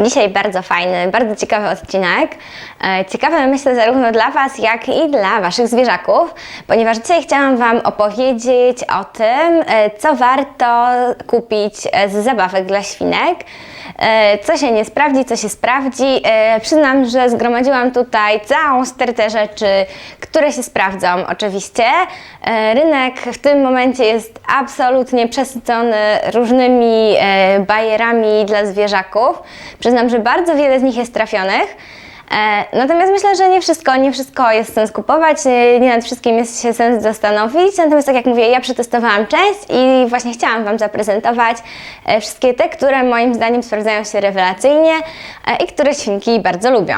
Dzisiaj bardzo fajny, bardzo ciekawy odcinek. E, Ciekawy myślę zarówno dla Was, jak i dla Waszych zwierzaków, ponieważ dzisiaj chciałam Wam opowiedzieć o tym, e, co warto kupić e, z zabawek dla świnek. E, Co się nie sprawdzi, co się sprawdzi. E, Przyznam, że zgromadziłam tutaj całą stertę rzeczy, które się sprawdzą oczywiście. E, Rynek w tym momencie jest absolutnie przesycony różnymi bajerami dla zwierzaków. Przyznam, że bardzo wiele z nich jest trafionych. E, Natomiast myślę, że nie wszystko, nie wszystko jest sens kupować, nie nad wszystkim jest się sens zastanowić. Natomiast tak jak mówię, ja przetestowałam część i właśnie chciałam Wam zaprezentować e, wszystkie te, które moim zdaniem sprawdzają się rewelacyjnie e, i które świnki bardzo lubią.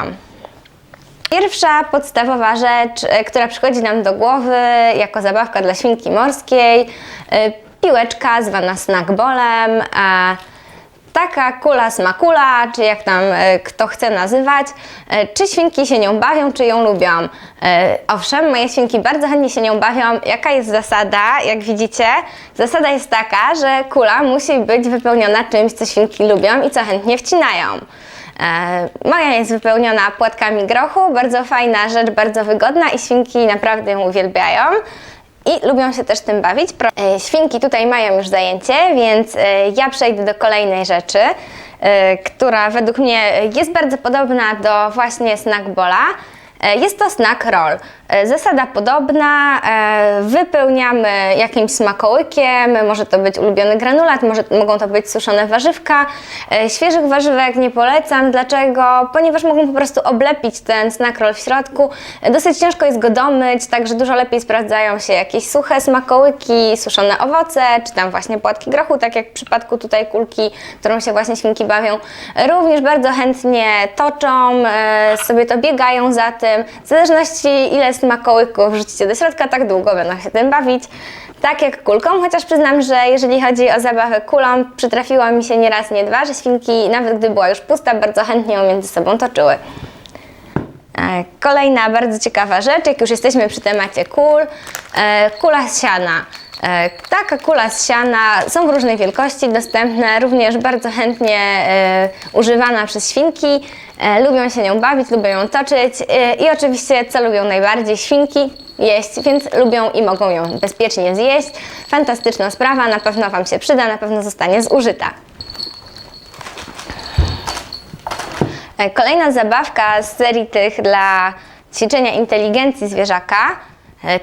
Pierwsza podstawowa rzecz, która przychodzi nam do głowy jako zabawka dla świnki morskiej, piłeczka zwana snackballem. e, Taka kula smakula, czy jak tam e, kto chce nazywać. E, Czy świnki się nią bawią, czy ją lubią? E, Owszem, moje świnki bardzo chętnie się nią bawią. Jaka jest zasada? Jak widzicie, zasada jest taka, że kula musi być wypełniona czymś, co świnki lubią i co chętnie wcinają. E, Moja jest wypełniona płatkami grochu, bardzo fajna rzecz, bardzo wygodna i świnki naprawdę ją uwielbiają. I lubią się też tym bawić. E, Świnki tutaj mają już zajęcie, więc e, ja przejdę do kolejnej rzeczy, e, która według mnie jest bardzo podobna do właśnie snackbola. E, Jest to snack roll. E, Zasada podobna, e, wypełniamy jakimś smakołykiem, może to być ulubiony granulat, może, mogą to być suszone warzywka. Świeżych warzywek nie polecam. Dlaczego? Ponieważ mogą po prostu oblepić ten snack roll w środku. Dosyć ciężko jest go domyć, także dużo lepiej sprawdzają się jakieś suche smakołyki, suszone owoce, czy tam właśnie płatki grochu, tak jak w przypadku tutaj kulki, którą się właśnie świnki bawią. Również bardzo chętnie toczą, sobie to biegają za tym. W zależności ile smakołyków wrzucicie do środka, tak długo będą się tym bawić. Tak jak kulką, chociaż przyznam, że jeżeli chodzi o zabawę kulą, przytrafiło mi się nie raz, nie dwa, że świnki, nawet gdy była już pusta, bardzo chętnie ją między sobą toczyły. E, Kolejna bardzo ciekawa rzecz, jak już jesteśmy przy temacie kul, e, kula siana. E, Taka kula z siana są w różnej wielkości dostępne, również bardzo chętnie e, używana przez świnki. E, Lubią się nią bawić, lubią ją toczyć i oczywiście co lubią najbardziej świnki jeść, więc lubią i mogą ją bezpiecznie zjeść. Fantastyczna sprawa, na pewno Wam się przyda, na pewno zostanie zużyta. Kolejna zabawka z serii tych dla ćwiczenia inteligencji zwierzaka,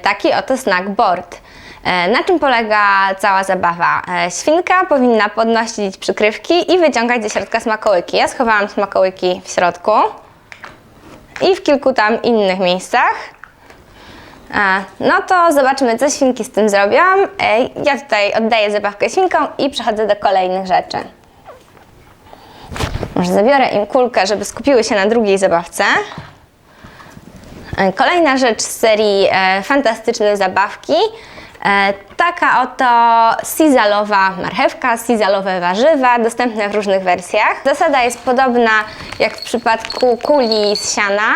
taki oto snackboard. E, Na czym polega cała zabawa? E, Świnka powinna podnosić przykrywki i wyciągać ze środka smakołyki. Ja schowałam smakołyki w środku i w kilku tam innych miejscach. E, No to zobaczymy, co świnki z tym zrobią. E, Ja tutaj oddaję zabawkę świnkom i przechodzę do kolejnych rzeczy. Może zabiorę im kulkę, żeby skupiły się na drugiej zabawce. E, Kolejna rzecz z serii e, fantastyczne zabawki. E, taka oto sizalowa marchewka, sizalowe warzywa, dostępne w różnych wersjach. Zasada jest podobna jak w przypadku kuli z siana.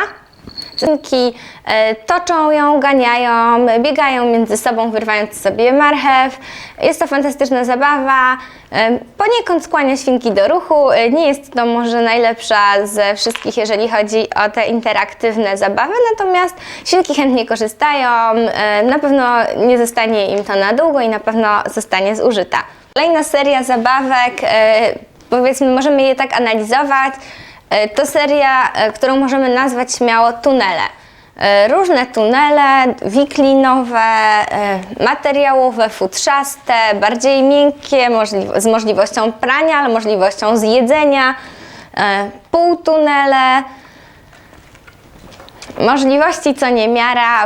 Świnki e, toczą ją, ganiają, biegają między sobą, wyrywając sobie marchew. Jest to fantastyczna zabawa. E, Poniekąd skłania świnki do ruchu. E, Nie jest to może najlepsza ze wszystkich, jeżeli chodzi o te interaktywne zabawy, natomiast świnki chętnie korzystają. Na pewno nie zostanie im to na długo i na pewno zostanie zużyta. Kolejna seria zabawek, powiedzmy, możemy je tak analizować. E, To seria, e, którą możemy nazwać śmiało tunele. E, Różne tunele, wiklinowe, materiałowe, futrzaste, bardziej miękkie, z możliwością prania, ale możliwością zjedzenia, półtunele, możliwości co niemiara.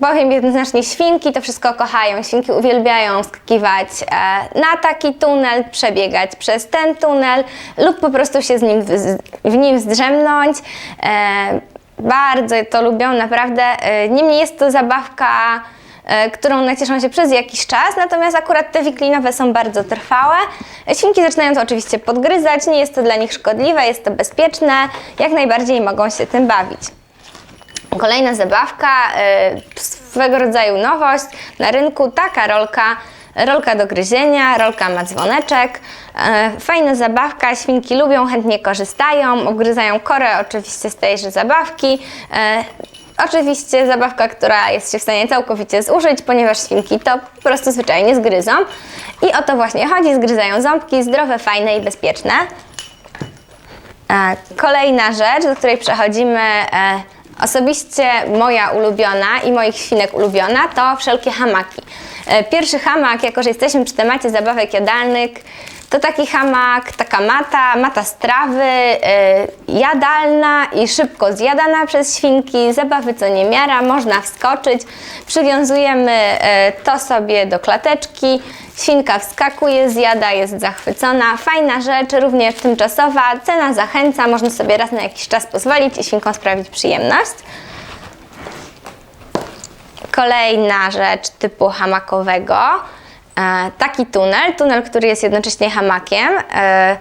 Powiem jednoznacznie, świnki to wszystko kochają. Świnki uwielbiają skakiwać e, na taki tunel, przebiegać przez ten tunel lub po prostu się z nim, w, nim zdrzemnąć. E, bardzo to lubią, naprawdę. E, niemniej jest to zabawka którą nacieszą się przez jakiś czas, natomiast akurat te wiklinowe są bardzo trwałe. Świnki zaczynają to oczywiście podgryzać, nie jest to dla nich szkodliwe, jest to bezpieczne, jak najbardziej mogą się tym bawić. Kolejna zabawka, y, swego rodzaju nowość na rynku, taka rolka rolka do gryzienia, rolka ma dzwoneczek. E, Fajna zabawka, świnki lubią, chętnie korzystają, obgryzają korę oczywiście z tejże zabawki. E, Oczywiście zabawka, która jest się w stanie całkowicie zużyć, ponieważ świnki to po prostu zwyczajnie zgryzą. I o to właśnie chodzi, zgryzają ząbki, zdrowe, fajne i bezpieczne. E, Kolejna rzecz, do której przechodzimy, e, osobiście moja ulubiona i moich świnek ulubiona, to wszelkie hamaki. E, Pierwszy hamak, jako że jesteśmy przy temacie zabawek jadalnych, to taki hamak, taka mata, mata z trawy, e, jadalna i szybko zjadana przez świnki, zabawy co niemiara, można wskoczyć, przywiązujemy e, to sobie do klateczki, Świnka wskakuje, zjada, jest zachwycona. Fajna rzecz, również tymczasowa. Cena zachęca, można sobie raz na jakiś czas pozwolić i świnkom sprawić przyjemność. Kolejna rzecz typu hamakowego. E, taki tunel, tunel, który jest jednocześnie hamakiem. E,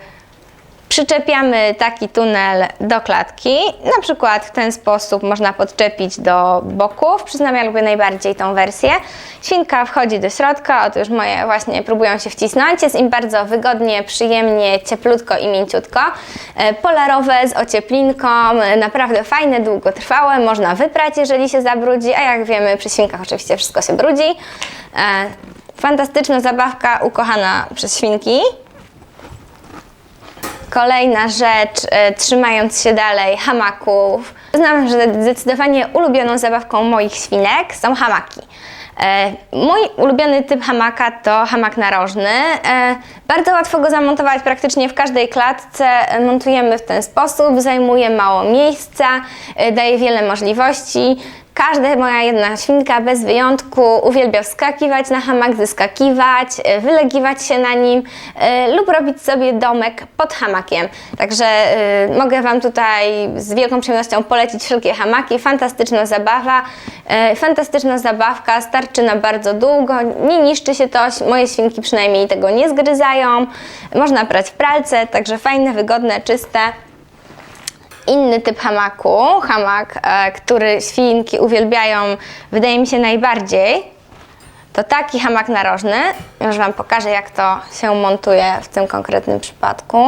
Przyczepiamy taki tunel do klatki. Na przykład w ten sposób można podczepić do boków. Przyznam, ja lubię najbardziej tą wersję. Świnka wchodzi do środka, oto już moje właśnie próbują się wcisnąć. Jest im bardzo wygodnie, przyjemnie, cieplutko i mięciutko. E, Polarowe z ocieplinką, naprawdę fajne, długotrwałe. Można wyprać, jeżeli się zabrudzi, a jak wiemy przy świnkach oczywiście wszystko się brudzi. Fantastyczna zabawka ukochana przez świnki. Kolejna rzecz, e, trzymając się dalej, hamaków. Znam, że zdecydowanie ulubioną zabawką moich świnek są hamaki. E, mój ulubiony typ hamaka to hamak narożny. E, bardzo łatwo go zamontować praktycznie w każdej klatce. Montujemy w ten sposób, zajmuje mało miejsca, daje wiele możliwości. Każda moja jedna świnka bez wyjątku uwielbia wskakiwać na hamak, zeskakiwać, e, wylegiwać się na nim e, lub robić sobie domek pod hamakiem. Także e, mogę Wam tutaj z wielką przyjemnością polecić wszelkie hamaki. Fantastyczna zabawa, e, fantastyczna zabawka, starczy na bardzo długo, nie niszczy się to, moje świnki przynajmniej tego nie zgryzają. Można brać w pralce, także fajne, wygodne, czyste inny typ hamaku, hamak, e, który świnki uwielbiają, wydaje mi się najbardziej, to taki hamak narożny. Już Wam pokażę, jak to się montuje w tym konkretnym przypadku.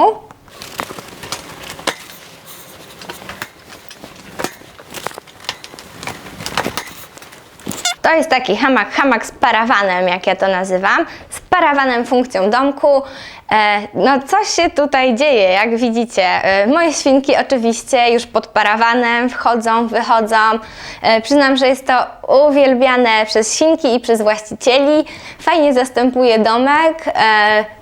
To jest taki hamak, hamak z parawanem, jak ja to nazywam, z parawanem funkcją domku. E, no coś się tutaj dzieje, jak widzicie. E, moje świnki oczywiście już pod parawanem wchodzą, wychodzą. E, przyznam, że jest to uwielbiane przez świnki i przez właścicieli. Fajnie zastępuje domek.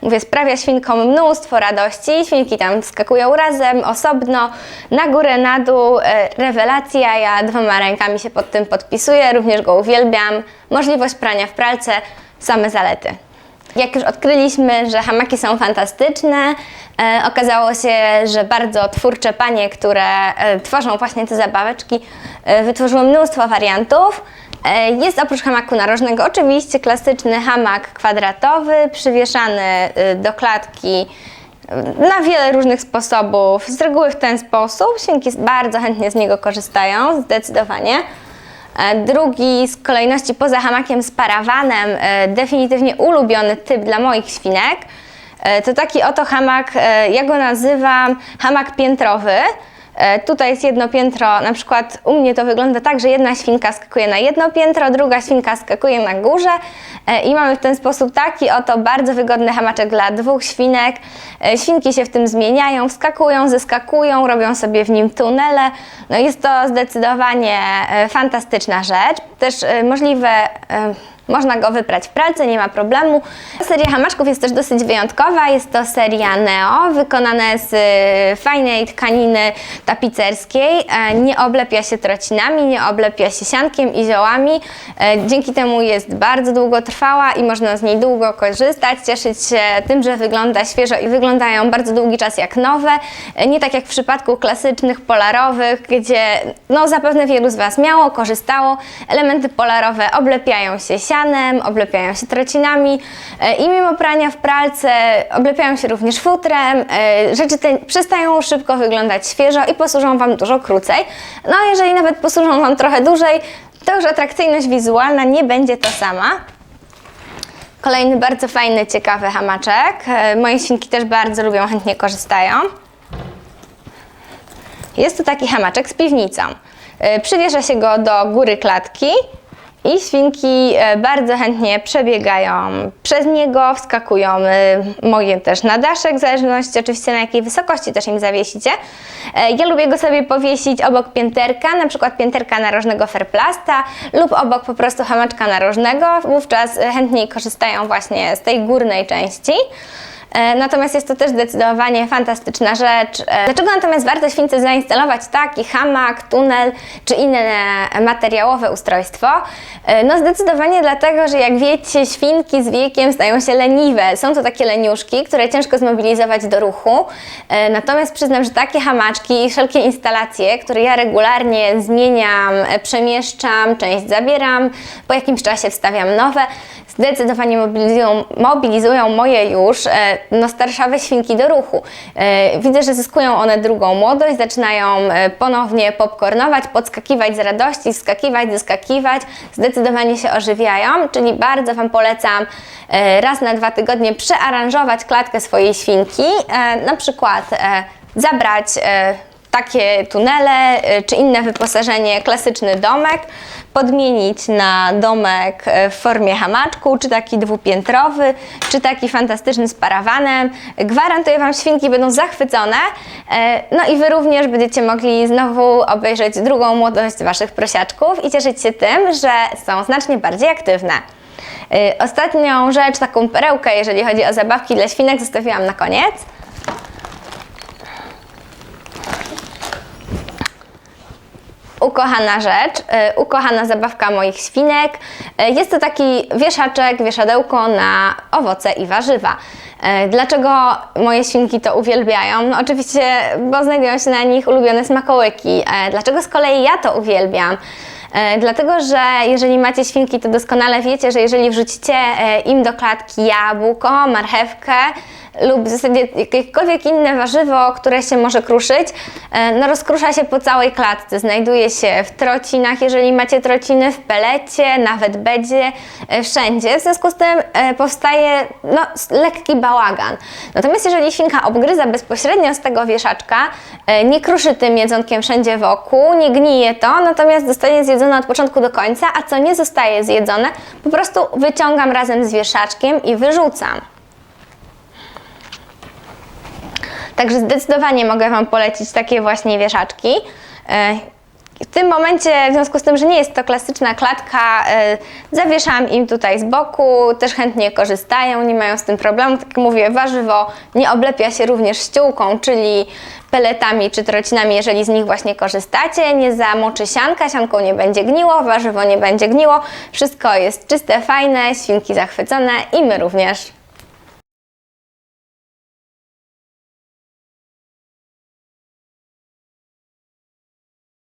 Mówię, sprawia świnkom mnóstwo radości. Świnki tam skakują razem, osobno, na górę, na dół. Rewelacja, ja dwoma rękami się pod tym podpisuję, również go uwielbiam. Możliwość prania w pralce, same zalety. Jak już odkryliśmy, że hamaki są fantastyczne, e, okazało się, że bardzo twórcze panie, które e, tworzą właśnie te zabaweczki, e, wytworzyły mnóstwo wariantów. E, jest oprócz hamaku narożnego oczywiście klasyczny hamak kwadratowy, przywieszany e, do klatki e, na wiele różnych sposobów. Z reguły w ten sposób. Świnki bardzo chętnie z niego korzystają, zdecydowanie. E, Drugi z kolejności poza hamakiem z parawanem, e, definitywnie ulubiony typ dla moich świnek, e, to taki oto hamak, ja go nazywam hamak piętrowy. E, Tutaj jest jedno piętro, na przykład u mnie to wygląda tak, że jedna świnka skakuje na jedno piętro, druga świnka skakuje na górze e, i mamy w ten sposób taki oto bardzo wygodny hamaczek dla dwóch świnek. E, Świnki się w tym zmieniają, wskakują, zeskakują, robią sobie w nim tunele. No jest to zdecydowanie fantastyczna rzecz. Też możliwe można go wyprać w pralce, nie ma problemu. Seria hamaczków jest też dosyć wyjątkowa. Jest to seria Neo, wykonane z y, fajnej tkaniny tapicerskiej. E, Nie oblepia się trocinami, nie oblepia się siankiem i ziołami. E, Dzięki temu jest bardzo długotrwała i można z niej długo korzystać, cieszyć się tym, że wygląda świeżo i wyglądają bardzo długi czas jak nowe. E, Nie tak jak w przypadku klasycznych polarowych, gdzie no zapewne wielu z Was miało, korzystało. Elementy polarowe oblepiają się sianem, oblepiają się trocinami e, i mimo prania w pralce oblepiają się również futrem. E, Rzeczy te przestają szybko wyglądać świeżo i posłużą Wam dużo krócej. No a jeżeli nawet posłużą Wam trochę dłużej, to już atrakcyjność wizualna nie będzie ta sama. Kolejny bardzo fajny, ciekawy hamaczek. E, Moje świnki też bardzo lubią, chętnie korzystają. Jest to taki hamaczek z piwnicą. Przywiesza się go do góry klatki i świnki e, bardzo chętnie przebiegają przez niego, wskakują e, moje też na daszek, w zależności oczywiście na jakiej wysokości też im zawiesicie. E, Ja lubię go sobie powiesić obok pięterka, na przykład pięterka narożnego ferplasta lub obok po prostu hamaczka narożnego. Wówczas chętniej korzystają właśnie z tej górnej części. E, Natomiast jest to też zdecydowanie fantastyczna rzecz. E, Dlaczego natomiast warto śwince zainstalować taki hamak, tunel czy inne materiałowe ustrojstwo? E, No zdecydowanie dlatego, że jak wiecie, świnki z wiekiem stają się leniwe. Są to takie leniuszki, które ciężko zmobilizować do ruchu. Natomiast przyznam, że takie hamaczki i wszelkie instalacje, które ja regularnie zmieniam, przemieszczam, część zabieram, po jakimś czasie wstawiam nowe, zdecydowanie mobilizują, mobilizują moje już no, starszawe świnki do ruchu. E, Widzę, że zyskują one drugą młodość, zaczynają e, ponownie popcornować, podskakiwać z radości, skakiwać, zeskakiwać, zdecydowanie się ożywiają, czyli bardzo Wam polecam e, raz na dwa tygodnie przearanżować klatkę swojej świnki, na przykład zabrać takie tunele czy inne wyposażenie, klasyczny domek, podmienić na domek y, w formie hamaczku, czy taki dwupiętrowy, czy taki fantastyczny z parawanem. Gwarantuję Wam, świnki będą zachwycone. e, No i Wy również będziecie mogli znowu obejrzeć drugą młodość Waszych prosiaczków i cieszyć się tym, że są znacznie bardziej aktywne. Y, Ostatnią rzecz, taką perełkę, jeżeli chodzi o zabawki dla świnek, zostawiłam na koniec. Ukochana rzecz, y, ukochana zabawka moich świnek. Y, Jest to taki wieszaczek, wieszadełko na owoce i warzywa. Y, Dlaczego moje świnki to uwielbiają? No oczywiście, bo znajdują się na nich ulubione smakołyki. Dlaczego z kolei ja to uwielbiam? Dlatego, że jeżeli macie świnki, to doskonale wiecie, że jeżeli wrzucicie im do klatki jabłko, marchewkę lub w zasadzie jakiekolwiek inne warzywo, które się może kruszyć, e, no rozkrusza się po całej klatce. Znajduje się w trocinach, jeżeli macie trociny, w pelecie, nawet bedzie, e, wszędzie. W związku z tym e, powstaje no, lekki bałagan. Natomiast jeżeli świnka obgryza bezpośrednio z tego wieszaczka, nie kruszy tym jedzonkiem wszędzie wokół, nie gnije to, natomiast zostanie zjedzone od początku do końca, a co nie zostaje zjedzone, po prostu wyciągam razem z wieszaczkiem i wyrzucam. Także zdecydowanie mogę Wam polecić takie właśnie wieszaczki. E, W tym momencie, w związku z tym, że nie jest to klasyczna klatka, e, zawieszam im tutaj z boku, też chętnie korzystają, nie mają z tym problemu. Tak jak mówię, warzywo nie oblepia się również ściółką, czyli peletami czy trocinami, jeżeli z nich właśnie korzystacie. Nie zamoczy sianka, sianką nie będzie gniło, warzywo nie będzie gniło. Wszystko jest czyste, fajne, świnki zachwycone i my również.